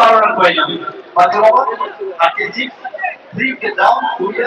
ভালো রান করে যাবে বাচ্চা বাবা আজকে জিপ জিপকে দাও ঘুরিয়ে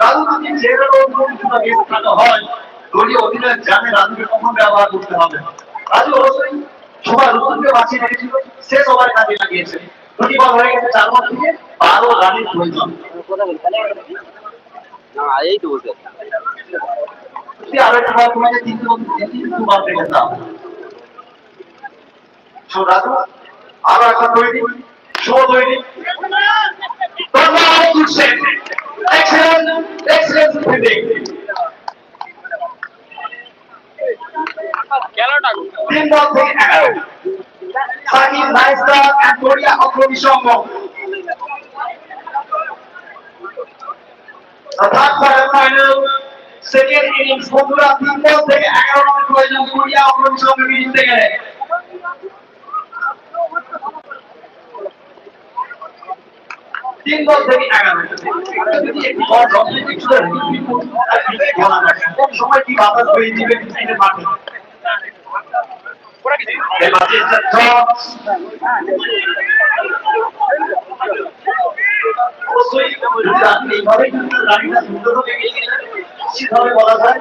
যদি ছেড়ে দুটো গেম খেলানো হয় দলীয় অধিনায়ক জানে রাজুকে কখন ব্যবহার করতে হবে। রাজু অবশ্যই সবার রুতুকে বাঁচিয়ে রেখেছিল শেষ ওভারে কাজে লাগিয়েছে। দুটি বল হয়ে গেছে চার বল থেকে বারো রানের প্রয়োজন এই তো বলতে আরও একটা বল তোমাকে তিনটে বল সো রাজু আরও একটা তৈরি শো তৈরি। ধন্যবাদ করছেন তিন বল থেকে এগারো সাকিব নাইস্টার অ্যান্ড কোরিয়া অগ্রণী সংঘ অর্থাৎ কোয়ার্টার ফাইনাল সেকেন্ড ইনিংস বন্ধুরা তিন বল থেকে এগারো রান প্রয়োজন কোরিয়া অগ্রণী সংঘকে জিততে গেলে তিন বল থেকে এগারো যদি একটি বল কোন সময় কি বাতাস হয়ে দিবে মাঠে এইভাবে কিন্তু রানিটা সুন্দর গেলে নিশ্চিতভাবে বলা যায়